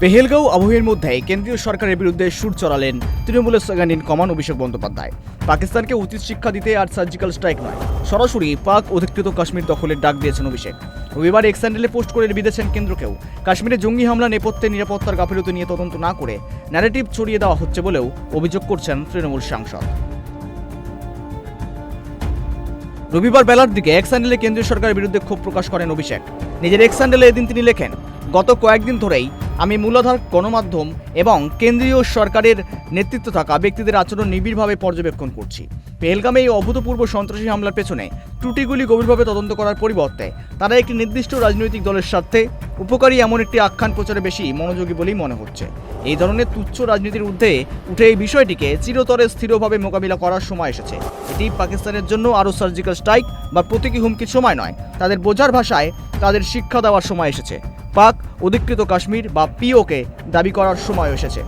পেহেলগাঁও আবহের মধ্যে কেন্দ্রীয় সরকারের বিরুদ্ধে সুর চড়ালেন তৃণমূলের ইন কমান অভিষেক বন্দ্যোপাধ্যায়। পাকিস্তানকে উচিত শিক্ষা দিতে আর সার্জিক্যাল স্ট্রাইক নয়। সরাসরি পাক অধিকৃত কাশ্মীর দখলের ডাক দিয়েছেন অভিষেক। রবিবার এক স্যান্ডেলে পোস্ট করে বিদেছেন কেন্দ্রকেও কাশ্মীরে জঙ্গি হামলা, নেপথ্যে নিরাপত্তার গাফিলতি নিয়ে তদন্ত না করে ন্যারেটিভ ছড়িয়ে দেওয়া হচ্ছে বলেও অভিযোগ করছেন তৃণমূল সাংসদ। রবিবার বেলার দিকে এক স্যান্ডেলে কেন্দ্রীয় সরকারের বিরুদ্ধে ক্ষোভ প্রকাশ করেন অভিষেক। নিজের এক স্যান্ডেলে এদিন তিনি লেখেন, গত কয়েকদিন ধরেই আমি মূলাধার, গণমাধ্যম এবং কেন্দ্রীয় সরকারের নেতৃত্ব থাকা ব্যক্তিদের আচরণ নিবিড়ভাবে পর্যবেক্ষণ করছি। পেহেলগামে এই অভূতপূর্ব সন্ত্রাসী হামলার পেছনে ত্রুটিগুলি গভীরভাবে তদন্ত করার পরিবর্তে তারা একটি নির্দিষ্ট রাজনৈতিক দলের স্বার্থে উপকারী এমন একটি আখ্যান প্রচারে বেশি মনোযোগী বলেই মনে হচ্ছে। এই ধরনের তুচ্ছ রাজনীতির ঊর্ধ্বে উঠে এই বিষয়টিকে চিরতরে স্থিরভাবে মোকাবিলা করার সময় এসেছে। এটি পাকিস্তানের জন্য আরও সার্জিক্যাল স্ট্রাইক বা প্রতীকী হুমকির সময় নয়, তাদের বোঝার ভাষায় তাদের শিক্ষা দেওয়ার সময় এসেছে। পাক, অধিকৃত কাশ্মীর বা পিওকে দাবি করার সময় এসেছে।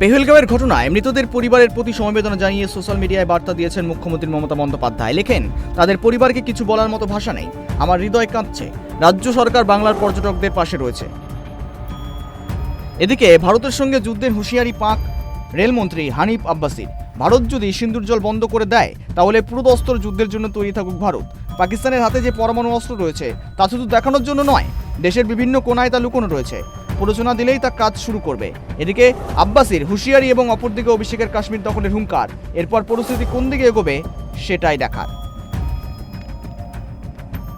পেহেলগাঁওয়ের ঘটনায় মৃতদের পরিবারের প্রতি সমবেদনা জানিয়ে সোশ্যাল মিডিয়ায় বার্তা দিয়েছেন মুখ্যমন্ত্রী মমতা বন্দ্যোপাধ্যায়। লেখেন, তাদের পরিবারকে কিছু বলার মতো ভাষা নেই। আমার হৃদয় কাঁদছে রাজ্য সরকার বাংলার পর্যটকদের পাশে রয়েছে। এদিকে ভারতের সঙ্গে যুদ্ধের হুঁশিয়ারি পাক রেলমন্ত্রী হানিফ আব্বাসির। ভারত যদি সিন্দুর জল বন্ধ করে দেয়, তাহলে পুরোদস্তর যুদ্ধের জন্য তৈরি থাকুক ভারত। পাকিস্তানের হাতে যে পরমাণু অস্ত্র রয়েছে, তা শুধু দেখানোর জন্য নয়, দেশের বিভিন্ন কোনায় তা লুকোনো রয়েছে। প্ররোচনা দিলেই তা কাজ শুরু করবে। এদিকে আব্বাসির হুঁশিয়ারি এবং অপরদিকে অভিষেকের কাশ্মীর দখলের হুঙ্কার, এরপর পরিস্থিতি কোন দিকে এগোবে সেটাই দেখার।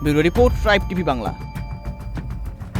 Bureau report Tribe TV Bangla.